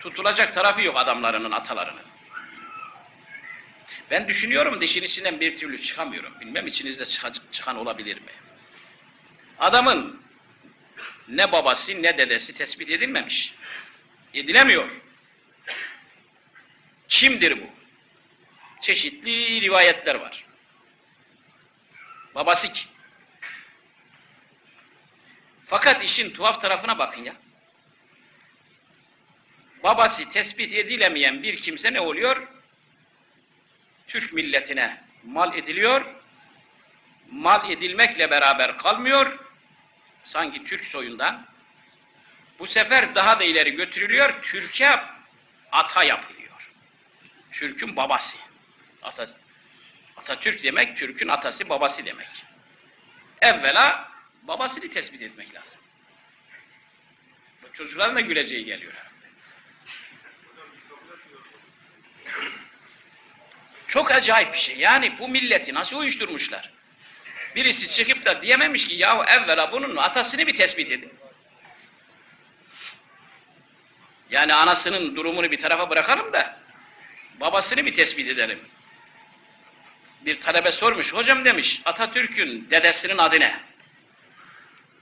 Tutulacak tarafı yok adamlarının, atalarının. Ben düşünüyorum da işin içinden bir türlü çıkamıyorum. Bilmem içinizde çıkan olabilir mi? Adamın ne babası ne dedesi tespit edilmemiş. Edilemiyor. Kimdir bu? Çeşitli rivayetler var. Babası kim? Fakat işin tuhaf tarafına bakın ya. Babası tespit edilemeyen bir kimse ne oluyor? Türk milletine mal ediliyor. Mal edilmekle beraber kalmıyor. Sanki Türk soyundan. Bu sefer daha da ileri götürülüyor. Türkiye ata yapılıyor. Türk'ün babası. Ata, Atatürk demek, Türk'ün atası, babası demek. Evvela babasını tespit etmek lazım. Çocukların da güleceği geliyor Çok acayip bir şey. Yani bu milleti nasıl uyuşturmuşlar? Birisi çıkıp da diyememiş ki yahu evvela bunun atasını bir tespit edin. Yani anasının durumunu bir tarafa bırakalım da babasını bir tespit edelim. Bir talebe sormuş, hocam demiş Atatürk'ün dedesinin adı ne?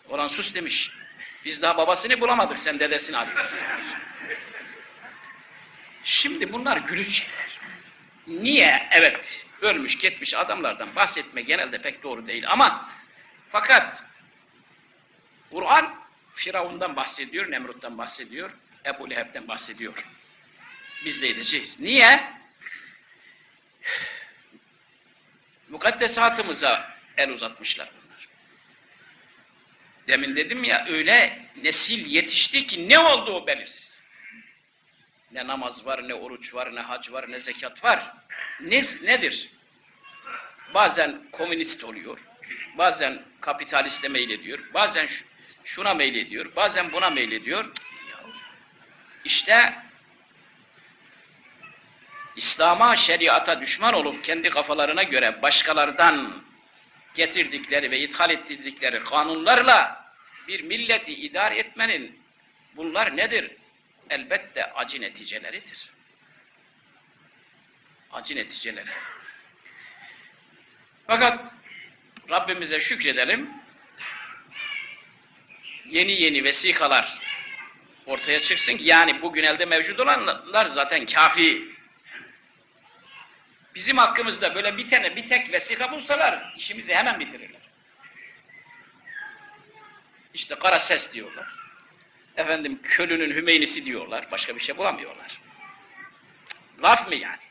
Olan sus demiş. Biz daha babasını bulamadık, sen dedesini arıyorsun. Şimdi bunlar şeyler. Niye? Evet, ölmüş gitmiş adamlardan bahsetme genelde pek doğru değil ama fakat Kur'an Firavun'dan bahsediyor, Nemrut'tan bahsediyor, Ebu Leheb'den bahsediyor. Biz de edeceğiz. Niye? Mukaddesatımıza el uzatmışlar bunlar. Demin dedim ya öyle nesil yetişti ki ne oldu o belirsiz. Ne namaz var, ne oruç var, ne hac var, ne zekat var. Ne, nedir? Bazen komünist oluyor, bazen kapitaliste meylediyor, bazen şu- şuna meylediyor, bazen buna meylediyor. İşte İslam'a, şeriata düşman olup kendi kafalarına göre başkalardan getirdikleri ve ithal ettirdikleri kanunlarla bir milleti idare etmenin bunlar nedir? Elbette acı neticeleridir. Acı neticeleri. Fakat Rabbimize şükredelim. Yeni yeni vesikalar ortaya çıksın ki yani bugün elde mevcut olanlar zaten kafi. Bizim hakkımızda böyle bir tane bir tek vesika bulsalar işimizi hemen bitirirler. İşte kara ses diyorlar. Efendim Kölün'ün Hümeynisi diyorlar. Başka bir şey bulamıyorlar. Laf mı yani?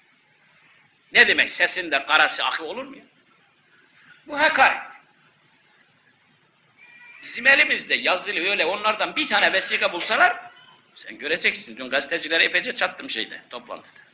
Ne demek sesinde karası akı olur mu? Bu hakaret. Bizim elimizde yazılı öyle onlardan bir tane vesika bulsalar sen göreceksin. Dün gazetecilere epeyce çattım şeyde, toplantıda.